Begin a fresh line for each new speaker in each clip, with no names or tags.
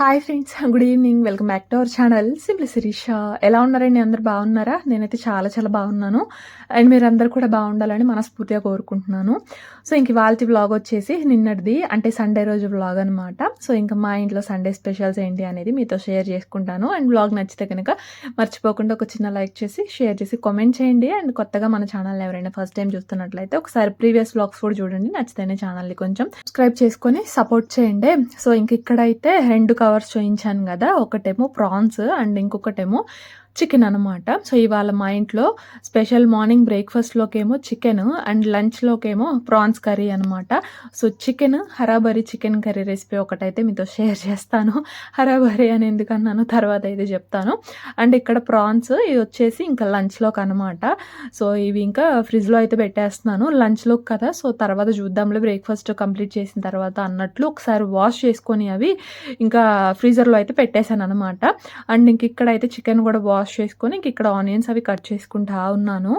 Hi friends good evening welcome back to our channel simply Shirisha ఎలా ఉన్నారండి? అందరు బాగున్నారా? నేనైతే చాలా చాలా బాగున్నాను. అండ్ మీరు అందరు కూడా బాగుండాలని మనస్ఫూర్తిగా కోరుకుంటున్నాను. సో ఇంక ఇవాళ వ్లాగ్ వచ్చేసి నిన్నటిది అంటే సండే రోజు వ్లాగ్ అనమాట సో ఇంకా మా ఇంట్లో సండే స్పెషల్స్ ఏంటి అనేది మీతో షేర్ చేసుకుంటాను. అండ్ వ్లాగ్ నచ్చితే కనుక మర్చిపోకుండా ఒక చిన్న లైక్ చేసి షేర్ చేసి కామెంట్ చేయండి. అండ్ కొత్తగా మన ఛానల్ ఎవరైనా ఫస్ట్ టైం చూస్తున్నట్లయితే ఒకసారి ప్రీవియస్ వ్లాగ్స్ కూడా చూడండి. నచ్చితేనే ఛానల్ని కొంచెం సబ్స్క్రైబ్ చేసుకొని సపోర్ట్ చేయండి. సో ఇంక ఇక్కడైతే రెండు కవర్స్ చూయించాను కదా ఒకటేమో ప్రాన్స్ అండ్ ఇంకొకటేమో చికెన్ అనమాట సో ఇవాళ మా ఇంట్లో స్పెషల్ మార్నింగ్ బ్రేక్ఫాస్ట్లోకేమో చికెన్ అండ్ లంచ్లోకేమో ప్రాన్స్ కర్రీ అనమాట సో చికెన్ హరాబరి చికెన్ కర్రీ రెసిపీ ఒకటైతే మీతో షేర్ చేస్తాను. హరాబరి అని ఎందుకన్నాను తర్వాత అయితే చెప్తాను. అండ్ ఇక్కడ ప్రాన్స్ ఇది వచ్చేసి ఇంకా లంచ్లోకి అనమాట సో ఇవి ఇంకా ఫ్రిడ్జ్లో అయితే పెట్టేస్తున్నాను. లంచ్లోకి కదా సో తర్వాత చూద్దాంలే బ్రేక్ఫాస్ట్ కంప్లీట్ చేసిన తర్వాత అన్నట్లు ఒకసారి వాష్ చేసుకొని అవి ఇంకా ఫ్రీజర్లో అయితే పెట్టేశాను అనమాట అండ్ ఇంక ఇక్కడ అయితే చికెన్ కూడా వాష్ వాష్ చేసుకొని ఇక్కడ ఆనియన్స్ అవి కట్ చేసుకుంటా ఉన్నాను.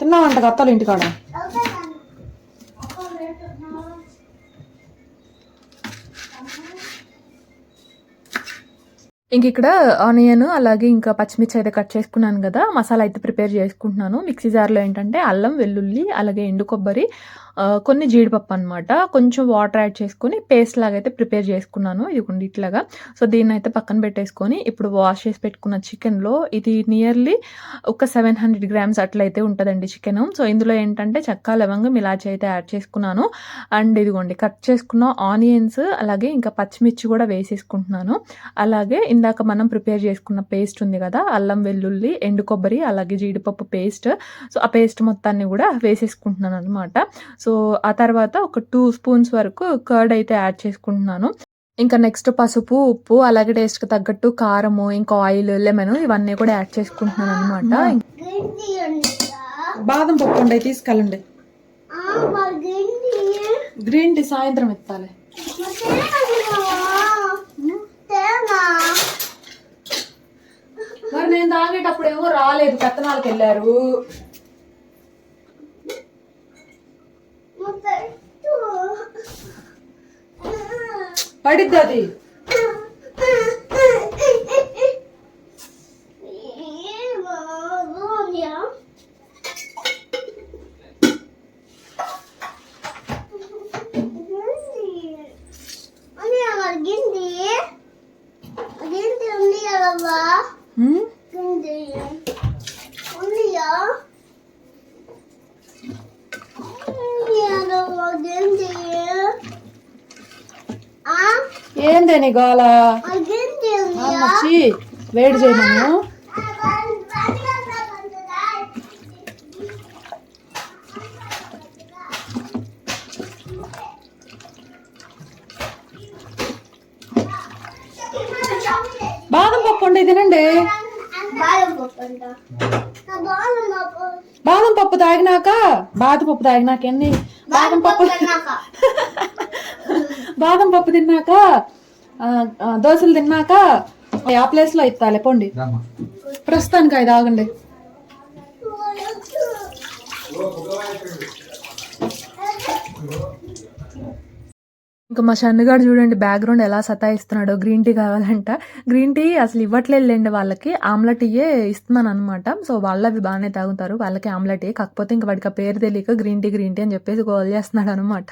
తిన్నావంట అత్తలు ఇంటికాడ? ఇంక ఇక్కడ ఆనియన్ అలాగే ఇంకా పచ్చిమిర్చి అయితే కట్ చేసుకున్నాను కదా మసాలా అయితే ప్రిపేర్ చేసుకుంటున్నాను. మిక్సీ జార్లో ఏంటంటే అల్లం వెల్లుల్లి అలాగే ఎండు కొబ్బరి కొన్ని జీడిపప్పు అనమాట కొంచెం వాటర్ యాడ్ చేసుకొని పేస్ట్ లాగా అయితే ప్రిపేర్ చేసుకున్నాను. ఇది ఇట్లాగా. సో దీన్ని అయితే పక్కన పెట్టేసుకొని ఇప్పుడు వాష్ చేసి పెట్టుకున్న చికెన్లో ఇది నియర్లీ ఒక సెవెన్ హండ్రెడ్ గ్రామ్స్ అట్లయితే ఉంటుందండి చికెన్ సో ఇందులో ఏంటంటే చక్కా లవంగం ఇలాచి అయితే యాడ్ చేసుకున్నాను. అండ్ ఇదిగోండి కట్ చేసుకున్న ఆనియన్స్ అలాగే ఇంకా పచ్చిమిర్చి కూడా వేసేసుకుంటున్నాను. అలాగే ఇందాక మనం ప్రిపేర్ చేసుకున్న పేస్ట్ ఉంది కదా అల్లం వెల్లుల్లి ఎండు కొబ్బరి అలాగే జీడిపప్పు పేస్ట్. సో ఆ పేస్ట్ మొత్తాన్ని కూడా వేసేసుకుంటున్నాను అనమాట సో ఆ తర్వాత ఒక టూ స్పూన్స్ వరకు కర్డ్ అయితే యాడ్ చేసుకుంటున్నాను. ఇంకా నెక్స్ట్ పసుపు ఉప్పు అలాగే టేస్ట్కి తగ్గట్టు కారము ఇంకా ఆయిల్ లెమన్ ఇవన్నీ కూడా యాడ్ చేసుకుంటున్నాను అనమాట బాదం పప్పు ఉండే తీసుకెళ్ళండి.
ఆ మా గిండి
గ్రీన్ టీ సాయంత్రం ఎత్తాలి మరి నేను తాగేటప్పుడు ఏమో రాలేదు పెత్తనాలకు వెళ్ళారు. పడిద్ది అది
గిండి గిండి ఉంది అలవా
హ్మ్?
గిండి ఉందియా అలవా గిండి ఆ
ఏందే నీ వచ్చి వేడి చేయమను బాదం పప్పు ఉండే తినండి.
బాదం పప్పు
తాగినాక బాదం పప్పు తాగినాక ఎన్ని? బాదం పప్పు
తిన్నాక.
బాదం పప్పు తిన్నాక దోశలు తిన్నాక ఆ ప్లేస్లో ఇత్తాలే పోండి. ప్రస్తుతానికి అది ఆగండి ఇంకా మా షన్నుగాడు చూడండి బ్యాక్గ్రౌండ్ ఎలా సతాయిస్తున్నాడో గ్రీన్ టీ కావాలంట. గ్రీన్ టీ అసలు ఇవ్వట్లేదులేండి వాళ్ళకి. ఆమ్లెట్ ఇయే ఇస్తున్నాను అనమాట సో వాళ్ళవి బాగానే తాగుతారు. వాళ్ళకి ఆమ్లెట్ ఏ. కాకపోతే ఇంకా వాడికి ఆ పేరు తెలియక గ్రీన్ టీ గ్రీన్ టీ అని చెప్పేసి గోల్ చేస్తున్నాడు అనమాట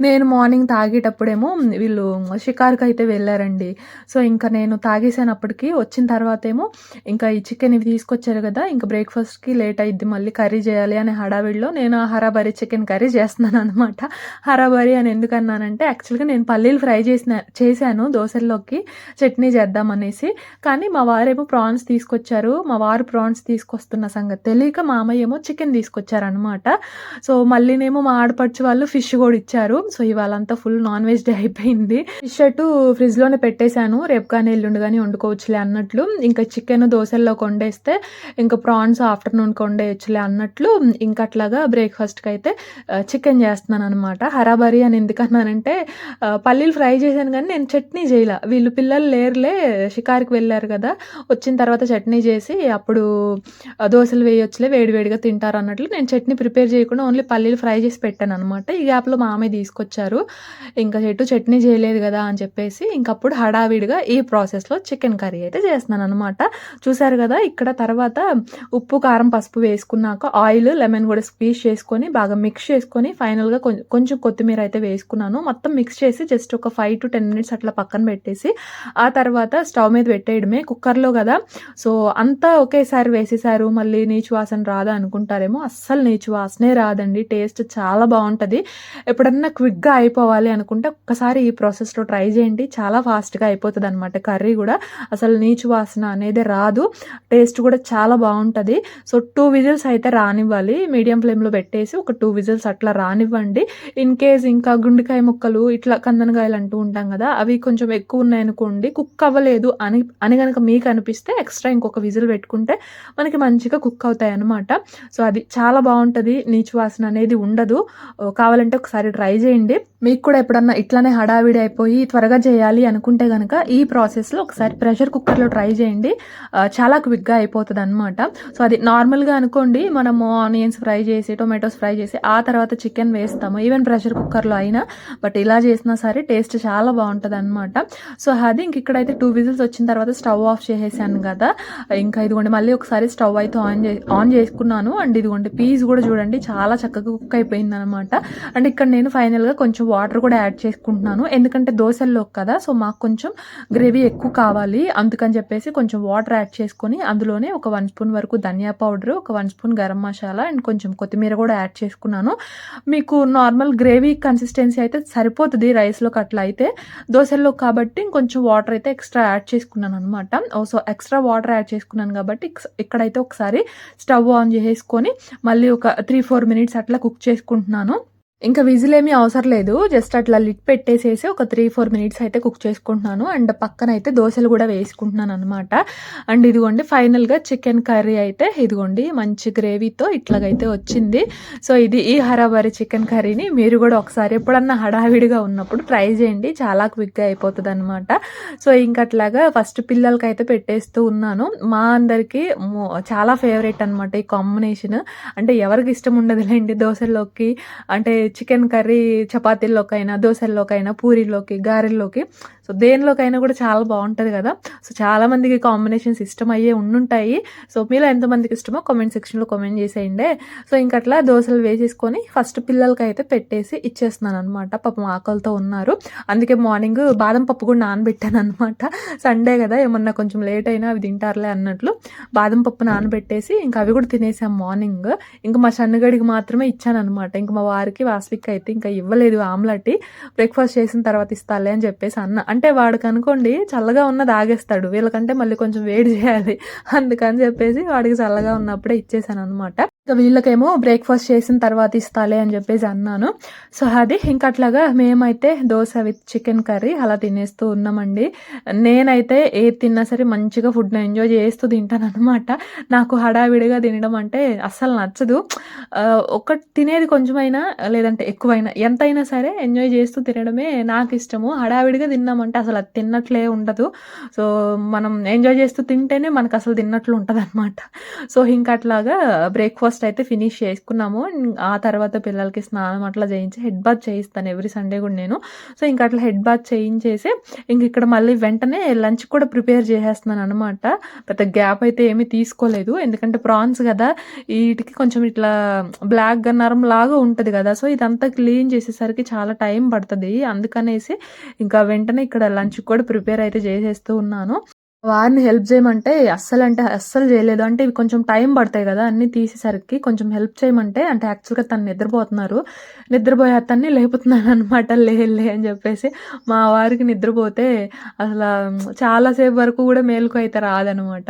నేను మార్నింగ్ తాగేటప్పుడేమో వీళ్ళు షికార్కి అయితే వెళ్ళారండి. సో ఇంకా నేను తాగేసానప్పటికి వచ్చిన తర్వాత ఏమో ఇంకా ఈ చికెన్ ఇవి తీసుకొచ్చారు కదా ఇంకా బ్రేక్ఫాస్ట్కి లేట్ అయింది మళ్ళీ కర్రీ చేయాలి అనే హడావిడిలో నేను హరాబరీ చికెన్ కర్రీ చేస్తున్నాను అనమాట హరాబరీ అని ఎందుకన్నానంటే యాక్చువల్ యాక్చువల్గా నేను పల్లీలు ఫ్రై చేసిన చేశాను దోశల్లోకి. చట్నీ చేద్దామనేసి. కానీ మా వారేమో ప్రాన్స్ తీసుకొచ్చారు. మా వారు ప్రాన్స్ తీసుకొస్తున్న సంగతి తెలియక మా అమ్మయ్య ఏమో చికెన్ తీసుకొచ్చారనమాట సో మళ్ళీనేమో మా ఆడపడుచు వాళ్ళు ఫిష్ కూడా ఇచ్చారు. సో ఇవాళంతా ఫుల్ నాన్ వెజ్ డే అయిపోయింది. ఫిష్ అటు ఫ్రిడ్జ్లోనే పెట్టేశాను. రేపు కానీ ఎల్లుండి కానీ వండుకోవచ్చులే అన్నట్లు. ఇంకా చికెన్ దోశల్లోకి వండేస్తే ఇంకా ప్రాన్స్ ఆఫ్టర్నూన్కి వండేయచ్చులే అన్నట్లు. ఇంకా అట్లాగా బ్రేక్ఫాస్ట్కి అయితే చికెన్ చేస్తున్నాను అనమాట హరాబరి అని ఎందుకన్నానంటే పల్లీలు ఫ్రై చేశాను కానీ నేను చట్నీ చేయలే. వీళ్ళు పిల్లలు లేరులే షికారికి వెళ్ళారు కదా. వచ్చిన తర్వాత చట్నీ చేసి అప్పుడు దోశలు వేయొచ్చులే వేడివేడిగా తింటారు అన్నట్లు నేను చట్నీ ప్రిపేర్ చేయకుండా ఓన్లీ పల్లీలు ఫ్రై చేసి పెట్టాను అనమాట ఈ గ్యాప్లో మామయ్య తీసుకొచ్చారు. ఇంకా చెట్టు చట్నీ చేయలేదు కదా అని చెప్పేసి ఇంకప్పుడు హడావిడిగా ఈ ప్రాసెస్లో చికెన్ కర్రీ అయితే చేస్తున్నాను అనమాట చూసారు కదా ఇక్కడ తర్వాత ఉప్పు కారం పసుపు వేసుకున్నాక ఆయిల్ లెమన్ కూడా స్క్వీజ్ చేసుకొని బాగా మిక్స్ చేసుకొని ఫైనల్గా కొంచెం కొంచెం కొత్తిమీర అయితే వేసుకున్నాను. మొత్తం మిక్స్ చేసి జస్ట్ ఒక ఫైవ్ టు టెన్ మినిట్స్ అట్లా పక్కన పెట్టేసి ఆ తర్వాత స్టవ్ మీద పెట్టేయడమే కుక్కర్లో కదా. సో అంతా ఒకేసారి వేసేసారు మళ్ళీ నీచు వాసన రాదా అనుకుంటారేమో. అస్సలు నీచు వాసనే రాదండి. టేస్ట్ చాలా బాగుంటుంది. ఎప్పుడన్నా క్విక్గా అయిపోవాలి అనుకుంటే ఒక్కసారి ఈ ప్రాసెస్లో ట్రై చేయండి. చాలా ఫాస్ట్గా అయిపోతుంది అనమాట కర్రీ కూడా. అసలు నీచు వాసన అనేది రాదు. టేస్ట్ కూడా చాలా బాగుంటుంది. సో టూ విజిల్స్ అయితే రానివ్వాలి. మీడియం ఫ్లేమ్లో పెట్టేసి ఒక టూ విజిల్స్ అట్లా రానివ్వండి. ఇన్ కేస్ ఇంకా గుండెకాయ ముక్కలు ఇట్లా కందనకాయలు అంటూ ఉంటాం కదా అవి కొంచెం ఎక్కువ ఉన్నాయనుకోండి కుక్ అవ్వలేదు అని అని కనుక మీకు అనిపిస్తే ఎక్స్ట్రా ఇంకొక విజిల్ పెట్టుకుంటే మనకి మంచిగా కుక్ అవుతాయి అనమాట సో అది చాలా బాగుంటుంది. నీచు వాసన అనేది ఉండదు. కావాలంటే ఒకసారి ట్రై చేయండి. మీకు కూడా ఎప్పుడన్నా ఇట్లానే హడావిడి అయిపోయి త్వరగా చేయాలి అనుకుంటే కనుక ఈ ప్రాసెస్లో ఒకసారి ప్రెషర్ కుక్కర్లో ట్రై చేయండి. చాలా క్విక్గా అయిపోతుంది అనమాట సో అది నార్మల్గా అనుకోండి మనము ఆనియన్స్ ఫ్రై చేసి టొమాటోస్ ఫ్రై చేసి ఆ తర్వాత చికెన్ వేస్తాము. ఈవెన్ ప్రెషర్ కుక్కర్లో అయినా. బట్ ఇలా చేసినా సరే టేస్ట్ చాలా బాగుంటుంది అనమాట సో అది ఇంక ఇక్కడైతే టూ విజిల్స్ వచ్చిన తర్వాత స్టవ్ ఆఫ్ చేసేసాను కదా. ఇంకా ఇదిగోండి మళ్ళీ ఒకసారి స్టవ్ అయితే ఆన్ చే ఆన్ చేసుకున్నాను. అండ్ ఇదిగోండి పీస్ కూడా చూడండి చాలా చక్కగా కుక్ అయిపోయింది అనమాట అండ్ ఇక్కడ నేను ఫైనల్గా కొంచెం వాటర్ కూడా యాడ్ చేసుకుంటున్నాను. ఎందుకంటే దోశల్లో కదా సో మాకు కొంచెం గ్రేవీ ఎక్కువ కావాలి. అందుకని చెప్పేసి కొంచెం వాటర్ యాడ్ చేసుకొని అందులోనే ఒక వన్ స్పూన్ వరకు ధనియా పౌడర్ ఒక one spoon garam masala and కొంచెం కొత్తిమీర కూడా యాడ్ చేసుకున్నాను. మీకు నార్మల్ గ్రేవీ కన్సిస్టెన్సీ అయితే సరిపోతుంది. రైస్లోకి అట్లా అయితే. దోశల్లో కాబట్టి ఇంకొంచెం వాటర్ అయితే ఎక్స్ట్రా యాడ్ చేసుకున్నాను అనమాట సో ఎక్స్ట్రా వాటర్ యాడ్ చేసుకున్నాను కాబట్టి ఇక్కడైతే ఒకసారి స్టవ్ ఆన్ చేసేసుకొని మళ్ళీ ఒక త్రీ ఫోర్ మినిట్స్ అట్లా కుక్ చేసుకుంటున్నాను. ఇంకా విజిల్ ఏమీ అవసరం లేదు. జస్ట్ అట్లా లిట్ పెట్టేసేసి ఒక త్రీ ఫోర్ మినిట్స్ అయితే కుక్ చేసుకుంటున్నాను. అండ్ పక్కన అయితే దోశలు కూడా వేసుకుంటున్నాను అనమాట అండ్ ఇదిగోండి ఫైనల్గా చికెన్ కర్రీ అయితే ఇదిగోండి మంచి గ్రేవీతో ఇట్లాగైతే వచ్చింది. సో ఇది ఈ హరాబరి చికెన్ కర్రీని మీరు కూడా ఒకసారి ఎప్పుడన్నా హడావిడిగా ఉన్నప్పుడు ట్రై చేయండి. చాలా క్విక్గా అయిపోతుంది అనమాట సో ఇంక అట్లాగా ఫస్ట్ పిల్లలకి అయితే పెట్టేస్తూ ఉన్నాను. మా అందరికీ చాలా ఫేవరెట్ అనమాట ఈ కాంబినేషన్. అంటే ఎవరికి ఇష్టం ఉండదులేండి దోశల్లోకి. అంటే చికెన్ కర్రీ చపాతీల్లోకైనా దోశల్లోకైనా పూరీలోకి గారెల్లోకి సో దేనిలోకైనా కూడా చాలా బాగుంటుంది కదా. సో చాలామందికి కాంబినేషన్స్ ఇష్టం అయ్యే ఉండుంటాయి. సో మీలో ఎంతమందికి ఇష్టమో కామెంట్ సెక్షన్లో కామెంట్ చేసేయండి. సో ఇంక అట్లా దోశలు వేసేసుకొని ఫస్ట్ పిల్లలకి అయితే పెట్టేసి ఇచ్చేస్తున్నాను అనమాట పాపం ఆకలితో ఉన్నారు. అందుకే మార్నింగ్ బాదం పప్పు కూడా నానబెట్టాను అనమాట సండే కదా ఏమన్నా కొంచెం లేట్ అయినా అవి తింటారులే అన్నట్లు బాదం పప్పు నానబెట్టేసి ఇంకా అవి కూడా తినేసాం మార్నింగ్. ఇంకా మా సన్నగడికి మాత్రమే ఇచ్చాను అనమాట ఇంకా మా వారికి వాస్విక్ అయితే ఇంకా ఇవ్వలేదు ఆమ్లెట్. బ్రేక్ఫాస్ట్ చేసిన తర్వాత ఇస్తాలే అని చెప్పేసి అన్న. అంటే వాడికి అనుకోండి చల్లగా ఉన్నది ఆగేస్తాడు. వీళ్ళకంటే మళ్ళీ కొంచెం వేడి చేయాలి. అందుకని చెప్పేసి వాడికి చల్లగా ఉన్నప్పుడే ఇచ్చేసాను అనమాట ఇంకా వీళ్ళకేమో బ్రేక్ఫాస్ట్ చేసిన తర్వాత ఇస్తాలే అని చెప్పేసి అన్నాను. సో అది ఇంకా అట్లాగా మేమైతే దోశ విత్ చికెన్ కర్రీ అలా తినేస్తూ ఉన్నామండి. నేనైతే ఏది తిన్నా సరే మంచిగా ఫుడ్ని ఎంజాయ్ చేస్తూ తింటాను అనమాట నాకు హడావిడిగా తినడం అంటే అస్సలు నచ్చదు. ఒకటి తినేది కొంచెమైనా లేదంటే ఎక్కువైనా ఎంతైనా సరే ఎంజాయ్ చేస్తూ తినడమే నాకు ఇష్టము. హడావిడిగా తిన్నామంటే అసలు అది తిన్నట్లే ఉండదు. సో మనం ఎంజాయ్ చేస్తూ తింటేనే మనకు అసలు తిన్నట్లు ఉంటుంది అనమాట సో ఇంకా అట్లాగా బ్రేక్ఫాస్ట్ అయితే ఫినిష్ చేసుకున్నాము. ఆ తర్వాత పిల్లలకి స్నానం అట్లా చేయించి హెడ్ బాత్ చేయిస్తాను ఎవ్రీ సండే కూడా నేను. సో ఇంకా అట్లా హెడ్ బాత్ చేయించేసి ఇంక ఇక్కడ మళ్ళీ వెంటనే లంచ్ కూడా ప్రిపేర్ చేసేస్తున్నాను అనమాట పెద్ద గ్యాప్ అయితే ఏమీ తీసుకోలేదు. ఎందుకంటే ప్రాన్స్ కదా వీటికి కొంచెం ఇట్లా బ్లాక్ నరం లాగా ఉంటుంది కదా. సో ఇదంతా క్లీన్ చేసేసరికి చాలా టైం పడుతుంది. అందుకనేసి ఇంకా వెంటనే ఇక్కడ లంచ్ కూడా ప్రిపేర్ అయితే చేసేస్తూ ఉన్నాను. వారిని హెల్ప్ చేయమంటే అస్సలు అంటే అస్సలు చేయలేదు. అంటే ఇవి కొంచెం టైం పడతాయి కదా అన్నీ తీసేసరికి కొంచెం హెల్ప్ చేయమంటే అంటే యాక్చువల్గా తను నిద్రపోతున్నారు. నిద్రపోయే అతన్ని లేపుతున్నాను అనమాట లే లే అని చెప్పేసి. మా వారికి నిద్రపోతే అసలు చాలాసేపు వరకు కూడా మేలుకు అయితే రాదనమాట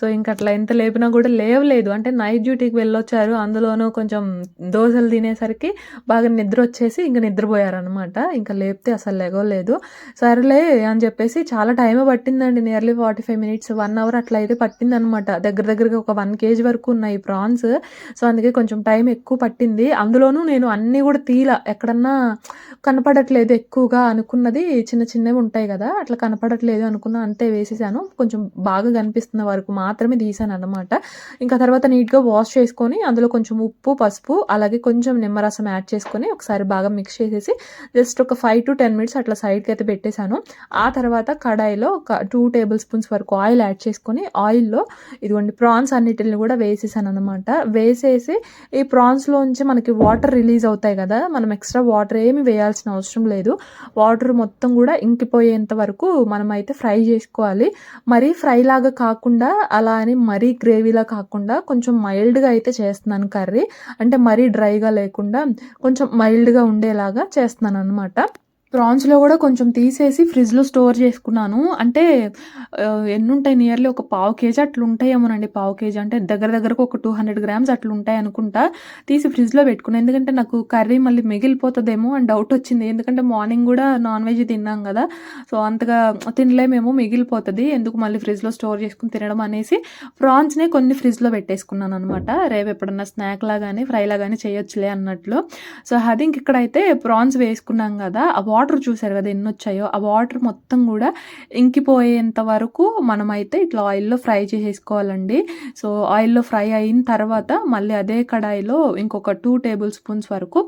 సో ఇంక అట్లా ఎంత లేపినా కూడా లేవలేదు. అంటే నైట్ డ్యూటీకి వెళ్ళొచ్చారు. అందులోనూ కొంచెం దోశలు తినేసరికి బాగా నిద్ర వచ్చేసి ఇంక నిద్రపోయారనమాట ఇంకా లేపితే అసలు లేగలేదు సరేలే అని చెప్పేసి చాలా టైం పట్టిందండి. Nearly forty forty five minutes one hour అట్లా అయితే పట్టింది అనమాట దగ్గర దగ్గరగా ఒక వన్ కేజీ వరకు ఉన్నాయి ప్రాన్స్. సో అందుకే కొంచెం టైం ఎక్కువ పట్టింది. అందులోనూ నేను అన్నీ కూడా తీల. ఎక్కడన్నా కనపడట్లేదు ఎక్కువగా అనుకున్నది చిన్న చిన్నవి ఉంటాయి కదా అట్లా కనపడట్లేదు అనుకున్న అంతే వేసేసాను. కొంచెం బాగా కనిపిస్తున్న వరకు మాత్రమే తీసాను అనమాట ఇంకా తర్వాత నీట్గా వాష్ చేసుకొని అందులో కొంచెం ఉప్పు పసుపు అలాగే కొంచెం నిమ్మరసం యాడ్ చేసుకొని ఒకసారి బాగా మిక్స్ చేసేసి జస్ట్ ఒక ఫైవ్ టు టెన్ మినిట్స్ అట్లా సైడ్కి అయితే పెట్టేశాను. ఆ తర్వాత కడాయిలో ఒక టూ టేబుల్ స్పూన్స్ వరకు ఆయిల్ యాడ్ చేసుకొని ఆయిల్లో ఇదిగోండి ప్రాన్స్ అన్నిటిని కూడా వేసేసాను అనమాట వేసేసి ఈ ప్రాన్స్లోంచి మనకి వాటర్ రిలీజ్ అవుతాయి కదా మనం ఎక్స్ట్రా వాటర్ ఏమి వేయాల్సిన అవసరం లేదు. వాటర్ మొత్తం కూడా ఇంకిపోయేంత వరకు మనమైతే ఫ్రై చేసుకోవాలి. మరీ ఫ్రై లాగా కాకుండా అలా అని మరీ గ్రేవీలా కాకుండా కొంచెం మైల్డ్గా అయితే చేస్తున్నాను కర్రీ. అంటే మరీ డ్రైగా లేకుండా కొంచెం మైల్డ్గా ఉండేలాగా చేస్తున్నాను అనమాట ప్రాన్స్లో కూడా కొంచెం తీసేసి ఫ్రిడ్జ్లో స్టోర్ చేసుకున్నాను. అంటే ఎన్నుంటాయి ఎన్ని ఉంటాయి నియర్లీ ఒక పావు కేజీ అట్లా ఉంటాయేమోనండి పావు కేజీ అంటే దగ్గర దగ్గరకు ఒక టూ హండ్రెడ్ గ్రామ్స్ అట్లా ఉంటాయి అనుకుంటా. తీసి ఫ్రిడ్జ్లో పెట్టుకున్నాను ఎందుకంటే నాకు కర్రీ మళ్ళీ మిగిలిపోతుందేమో అని డౌట్ వచ్చింది. ఎందుకంటే మార్నింగ్ కూడా నాన్ వెజ్ తిన్నాం కదా. సో అంతగా తినలేమేమో మిగిలిపోతుంది. ఎందుకు మళ్ళీ ఫ్రిడ్జ్లో స్టోర్ చేసుకుని తినడం అనేసి ప్రాన్స్నే కొన్ని ఫ్రిడ్జ్లో పెట్టేసుకున్నాను అనమాట రేపు ఎప్పుడన్నా స్నాక్ లాగానే ఫ్రై లాగానే చేయొచ్చులే అన్నట్లు. సో అది ఇంక ఇక్కడైతే ప్రాన్స్ వేసుకున్నాం కదా. ఆ వాటర్ చూసారు కదా ఎన్ని వచ్చాయో ఆ వాటర్ మొత్తం కూడా ఇంకిపోయేంత వరకు మనమైతే ఇట్లా ఆయిల్లో ఫ్రై చేసేసుకోవాలండి. సో ఆయిల్లో ఫ్రై అయిన తర్వాత మళ్ళీ అదే కడాయిలో ఇంకొక టూ టేబుల్ స్పూన్స్ వరకు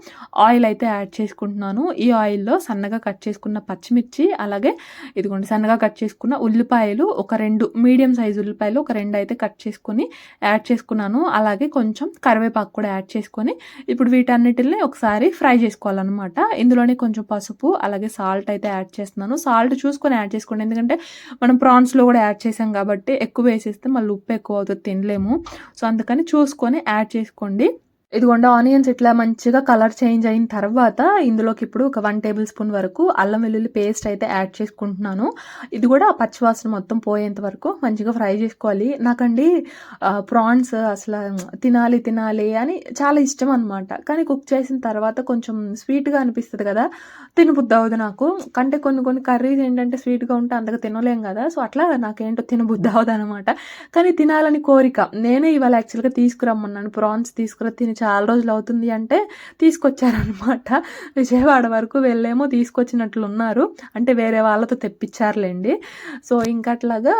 ఆయిల్ అయితే యాడ్ చేసుకుంటున్నాను. ఈ ఆయిల్లో సన్నగా కట్ చేసుకున్న పచ్చిమిర్చి అలాగే ఇదిగోండి సన్నగా కట్ చేసుకున్న ఉల్లిపాయలు ఒక రెండు మీడియం సైజు ఉల్లిపాయలు ఒక రెండు అయితే కట్ చేసుకొని యాడ్ చేసుకున్నాను. అలాగే కొంచెం కరివేపాకు కూడా యాడ్ చేసుకొని ఇప్పుడు వీటన్నిటిని ఒకసారి ఫ్రై చేసుకోవాలన్నమాట. ఇందులోనే కొంచెం పసుపు అలాగే సాల్ట్ అయితే యాడ్ చేస్తున్నాను. సాల్ట్ చూసుకొని యాడ్ చేసుకోండి. ఎందుకంటే మనం ప్రాన్స్లో కూడా యాడ్ చేసాం కాబట్టి ఎక్కువ వేసేస్తే మళ్ళీ ఉప్పు ఎక్కువ అవుతుంది తినలేము. సో అందుకని చూసుకొని యాడ్ చేసుకోండి. ఇదిగోండి ఆనియన్స్ ఇట్లా మంచిగా కలర్ చేంజ్ అయిన తర్వాత ఇందులోకి ఇప్పుడు ఒక వన్ టేబుల్ స్పూన్ వరకు అల్లం వెల్లుల్లి పేస్ట్ అయితే యాడ్ చేసుకుంటున్నాను. ఇది కూడా పచ్చివాసన మొత్తం పోయేంత వరకు మంచిగా ఫ్రై చేసుకోవాలి. నాకండి ప్రాన్స్ అసలు తినాలి తినాలి అని చాలా ఇష్టం అనమాట కానీ కుక్ చేసిన తర్వాత కొంచెం స్వీట్గా అనిపిస్తుంది కదా తినబుద్ధి అవ్వదు నాకు. కంటే కొన్ని కొన్ని కర్రీస్ ఏంటంటే స్వీట్గా ఉంటే అంతగా తినలేం కదా సో అట్లా నాకేంటో తినబుద్ధి అవ్వదు అనమాట కానీ తినాలని కోరిక నేనే ఇవాళ యాక్చువల్గా తీసుకురమ్మన్నాను ప్రాన్స్ తీసుకురా తిని చాలా రోజులు అవుతుంది అంటే తీసుకొచ్చారనమాట విజయవాడ వరకు వెళ్ళేమో తీసుకొచ్చినట్లు ఉన్నారు అంటే వేరే వాళ్ళతో తెప్పించారులేండి. సో ఇంకా అట్లాగా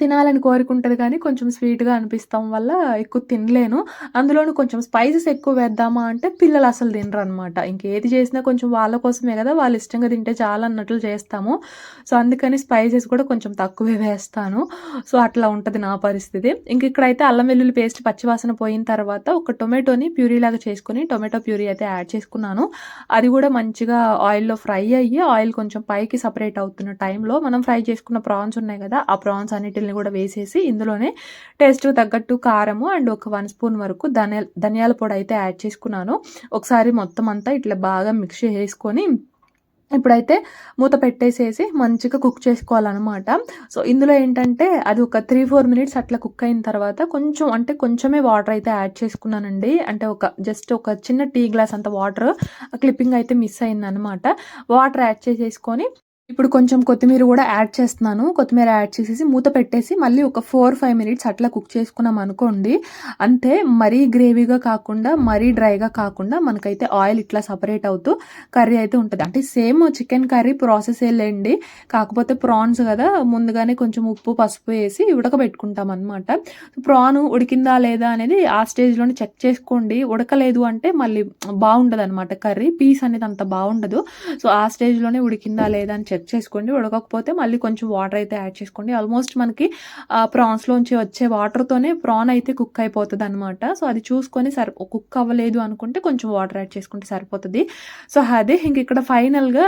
తినాలని కోరుకుంటుంది కానీ కొంచెం స్వీట్గా అనిపిస్తాం వల్ల ఎక్కువ తినలేను. అందులోనూ కొంచెం స్పైసెస్ ఎక్కువ వేద్దామా అంటే పిల్లలు అసలు తినరు అనమాట ఇంకేది చేసినా కొంచెం వాళ్ళ కోసమే కదా వాళ్ళు ఇష్టంగా తింటే చాలా అన్నట్లు చేస్తాము. సో అందుకని స్పైసెస్ కూడా కొంచెం తక్కువే వేస్తాను. సో అట్లా ఉంటుంది నా పరిస్థితి. ఇంక ఇక్కడైతే అల్లం వెల్లుల్లి పేస్ట్ పచ్చివాసన పోయిన తర్వాత ఒక టొమాటోని ప్యూరీ లాగా చేసుకొని టొమాటో ప్యూరీ అయితే యాడ్ చేసుకున్నాను. అది కూడా మంచిగా ఆయిల్లో ఫ్రై అయ్యి ఆయిల్ కొంచెం పైకి సపరేట్ అవుతున్న టైంలో మనం ఫ్రై చేసుకున్న ప్రాన్స్ ఉన్నాయి కదా ఆ ప్రాన్స్ అన్నిటిని కూడా వేసేసి ఇందులోనే టేస్ట్ తగ్గట్టు కారము అండ్ ఒక వన్ స్పూన్ వరకు ధనియాల ధనియాల పొడి అయితే యాడ్ చేసుకున్నాను. ఒకసారి మొత్తం అంతా ఇట్లా బాగా మిక్స్ చేసుకొని ఇప్పుడైతే మూత పెట్టేసేసి మంచిగా కుక్ చేసుకోవాలన్నమాట. సో ఇందులో ఏంటంటే అది ఒక త్రీ ఫోర్ మినిట్స్ అట్లా కుక్ అయిన తర్వాత కొంచెం అంటే కొంచెమే వాటర్ అయితే యాడ్ చేసుకున్నానండి. అంటే ఒక జస్ట్ ఒక చిన్న టీ గ్లాస్ అంత వాటర్ క్లిప్పింగ్ అయితే మిస్ అయిందనమాట వాటర్ యాడ్ చేసేసుకొని ఇప్పుడు కొంచెం కొత్తిమీర కూడా యాడ్ చేస్తున్నాను. కొత్తిమీర యాడ్ చేసేసి మూత పెట్టేసి మళ్ళీ ఒక ఫోర్ ఫైవ్ మినిట్స్ అట్లా కుక్ చేసుకున్నాం అనుకోండి. అంతే మరీ గ్రేవీగా కాకుండా మరీ డ్రైగా కాకుండా మనకైతే ఆయిల్ ఇట్లా సపరేట్ అవుతూ కర్రీ అయితే ఉంటుంది. అంటే సేమ్ చికెన్ కర్రీ ప్రాసెస్ లేండి. కాకపోతే ప్రాన్స్ కదా ముందుగానే కొంచెం ఉప్పు పసుపు వేసి ఉడకబెట్టుకుంటాం అనమాట ప్రాన్ ఉడికిందా లేదా అనేది ఆ స్టేజ్లోనే చెక్ చేసుకోండి. ఉడకలేదు అంటే మళ్ళీ బాగుండదు అనమాట కర్రీ. పీస్ అనేది అంత బాగుండదు. సో ఆ స్టేజ్లోనే ఉడికిందా లేదా అని చెక్ చేసుకోండి. ఉడకకపోతే మళ్ళీ కొంచెం వాటర్ అయితే యాడ్ చేసుకోండి. ఆల్మోస్ట్ మనకి ప్రాన్స్లోంచి వచ్చే వాటర్తోనే ప్రాన్ అయితే కుక్ అయిపోతుంది అనమాట సో అది చూసుకొని సరి కుక్ అవ్వలేదు అనుకుంటే కొంచెం వాటర్ యాడ్ చేసుకుంటే సరిపోతుంది. సో అదే ఇంక ఇక్కడ ఫైనల్గా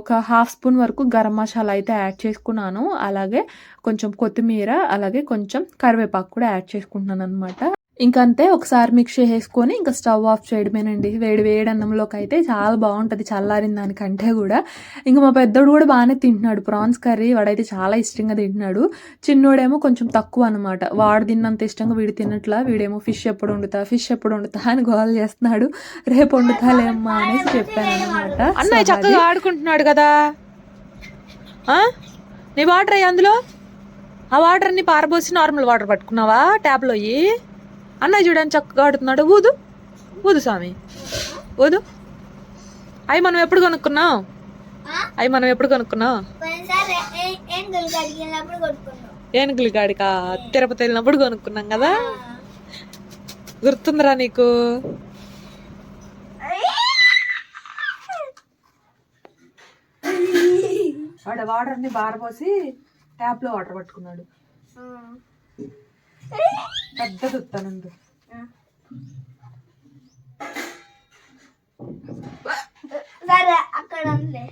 ఒక హాఫ్ స్పూన్ వరకు గరం మసాలా అయితే యాడ్ చేసుకున్నాను. అలాగే కొంచెం కొత్తిమీర అలాగే కొంచెం కరివేపాకు కూడా యాడ్ చేసుకుంటున్నాను అనమాట ఇంకంతే ఒకసారి మిక్స్ చేసేసుకొని ఇంకా స్టవ్ ఆఫ్ చేయడమేనండి. వేడి వేడి అన్నంలోకి అయితే చాలా బాగుంటుంది చల్లారిన దానికంటే కూడా. ఇంకా మా పెద్దోడు కూడా బాగానే తింటున్నాడు. ప్రాన్స్ కర్రీ వాడైతే చాలా ఇష్టంగా తింటున్నాడు. చిన్నోడేమో కొంచెం తక్కువ అనమాట వాడు తిన్నంత ఇష్టంగా వీడు తిన్నట్లా వీడేమో ఫిష్ ఎప్పుడు వండుతా ఫిష్ ఎప్పుడు వండుతా అని గోల్ చేస్తున్నాడు. రేపు వండుతాలేమ్మా అనేసి చెప్పాను అనమాట
అన్నయ్య చక్కగా ఆడుకుంటున్నాడు కదా. ఆ? నీ వాటర్ అయ్యి అందులో?
ఆ వాటర్ అన్ని పారబోసి నార్మల్ వాటర్ పట్టుకున్నావా? ట్యాప్లో అయ్యి అన్నయ్య చూడని చక్కగా ఆడుతున్నాడు. ఊదు ఊదు స్వామి. ఊదు. అవి మనం ఎప్పుడు కొనుక్కున్నాం అవి మనం ఎప్పుడు కొనుక్కున్నాం. ఏనుగులు గాడికా తిరుపతి వెళ్ళినప్పుడు కొనుక్కున్నాం కదా? గుర్తుందిరా నీకు? వాడు వాటర్ అన్ని బారపోసి ట్యాప్లో వాటర్ పట్టుకున్నాడు. పెద్ద దుత్తానందు
సరే అక్కడ ఉంది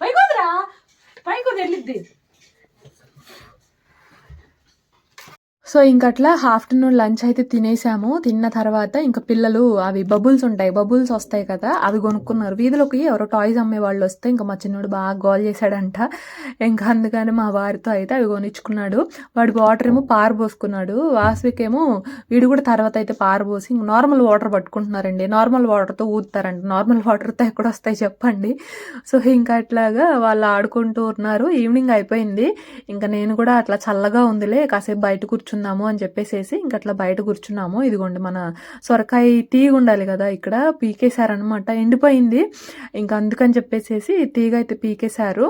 పైకొందిరా పైకొంది వెళ్ళిద్ది. సో ఇంక అట్లా ఆఫ్టర్నూన్ లంచ్ అయితే తినేసాము. తిన్న తర్వాత ఇంకా పిల్లలు అవి బబుల్స్ ఉంటాయి. బబుల్స్ వస్తాయి కదా అవి కొనుక్కున్నారు. వీధిలోకి ఎవరో టాయ్స్ అమ్మే వాళ్ళు వస్తే ఇంకా మా చిన్నోడు బాగా గోల్ చేశాడంట. ఇంకా అందుకని మా వారితో అయితే అవి కొనిచ్చుకున్నాడు. వాడు వాటర్ ఏమో పారబోసుకున్నాడు వాస్విక్ ఏమో వీడు కూడా తర్వాత అయితే పారబోసి ఇంక నార్మల్ వాటర్ పట్టుకుంటున్నారండి. నార్మల్ వాటర్తో ఊదుతారంట. నార్మల్ వాటర్తో ఎక్కడ వస్తాయి చెప్పండి. సో ఇంకా అట్లాగా వాళ్ళు ఆడుకుంటూ ఉన్నారు. ఈవినింగ్ అయిపోయింది. ఇంకా నేను కూడా అట్లా చల్లగా ఉందిలే కాసేపు బయట కూర్చుందాము అని చెప్పేసేసి ఇంక అట్లా బయట కూర్చున్నాము. ఇదిగోండి మన సొరకాయ తీగ ఉండాలి కదా ఇక్కడ పీకేశారనమాట ఎండిపోయింది. ఇంకా అందుకని చెప్పేసేసి తీగ అయితే పీకేశారు.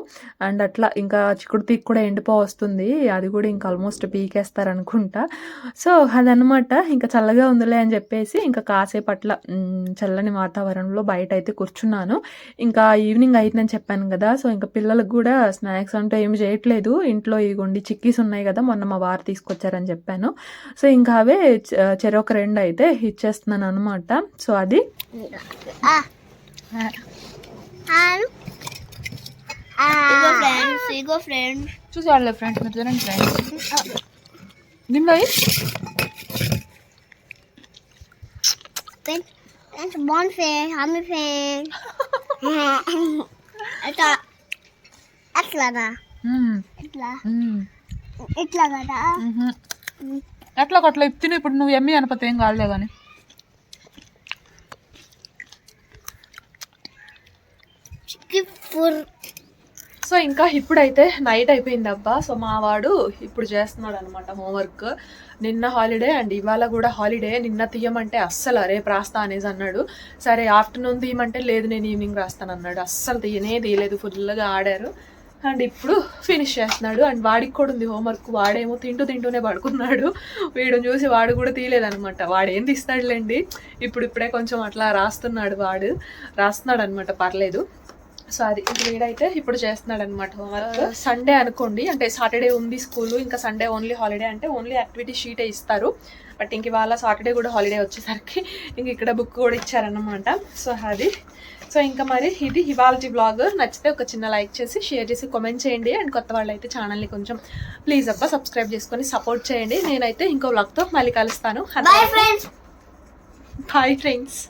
అండ్ అట్లా ఇంకా చిక్కుడు తీగ కూడా ఎండిపో వస్తుంది అది కూడా ఇంకా ఆల్మోస్ట్ పీకేస్తారు అనుకుంటా సో అదనమాట ఇంకా చల్లగా ఉందిలే అని చెప్పేసి ఇంకా కాసేపు అట్లా చల్లని వాతావరణంలో బయట అయితే కూర్చున్నాను. ఇంకా ఈవినింగ్ అయిందని చెప్పాను కదా. సో ఇంకా పిల్లలకు కూడా స్నాక్స్ అంటూ ఏమి చేయట్లేదు. ఇంట్లో ఇగోండి చిక్కీస్ ఉన్నాయి కదా మొన్న మా వారు తీసుకొచ్చారని చెప్పి చెప్పాను. సో ఇంకా అవే చెరొక రెండు అయితే ఇచ్చేస్తున్నాను అనమాట సో అది.
ఫ్రెండ్స్ ఇగో ఫ్రెండ్స్.
ఫ్రెండ్స్ మీరు చూడండి ఫ్రెండ్స్. దీనిలో
ఫ్రెండ్స్ బాగుంది ఫ్రెండ్ హమ్మి ఫ్రెండ్ అట్లా. అట్లానా ఇట్లా. ఇట్లా కదా.
ఎట్లా అట్లా ఇప్పిన ఇప్పుడు నువ్వు ఎమ్మి అనపతి ఏం కాలే కానీ సో ఇంకా ఇప్పుడైతే నైట్ అయిపోయింది అబ్బా. సో మా వాడు ఇప్పుడు చేస్తున్నాడు అనమాట హోంవర్క్. నిన్న హాలిడే అండ్ ఇవాళ కూడా హాలిడే. నిన్న తీయమంటే అస్సలు రేపు రాస్తా అనేసి అన్నాడు. సరే ఆఫ్టర్నూన్ తీయమంటే లేదు నేను ఈవినింగ్ రాస్తాను అన్నాడు అస్సలు తీయనే తీయలేదు ఫుల్గా ఆడారు. అండ్ ఇప్పుడు ఫినిష్ చేస్తున్నాడు. అండ్ వాడికి కూడా ఉంది హోంవర్క్. వాడేమో తింటూ తింటూనే పడుకున్నాడు. వీడిని చూసి వాడు కూడా తీయలేదనమాట వాడు ఏం తీస్తాడులేండి? ఇప్పుడు ఇప్పుడే కొంచెం అట్లా రాస్తున్నాడు వాడు. రాస్తున్నాడు అనమాట పర్లేదు. సో అది ఇంక వీడైతే ఇప్పుడు చేస్తున్నాడు అనమాట హోంవర్క్ సండే అనుకోండి అంటే సాటర్డే ఉంది స్కూల్ ఇంకా సండే ఓన్లీ హాలిడే అంటే ఓన్లీ యాక్టివిటీ షీటే ఇస్తారు. బట్ ఇంక ఇవాళ సాటర్డే కూడా హాలిడే వచ్చేసరికి ఇంక ఇక్కడ బుక్ కూడా ఇచ్చారన్నమాట. సో అది సో ఇంకా మరి ఇది ఇవాళ బ్లాగ్ నచ్చితే ఒక చిన్న లైక్ చేసి షేర్ చేసి కామెంట్ చేయండి. అండ్ కొత్త వాళ్ళు అయితే ఛానల్ని కొంచెం ప్లీజ్ అబ్బా సబ్స్క్రైబ్ చేసుకొని సపోర్ట్ చేయండి. నేనైతే ఇంకో బ్లాగ్తో మళ్ళీ కలుస్తాను. Bye friends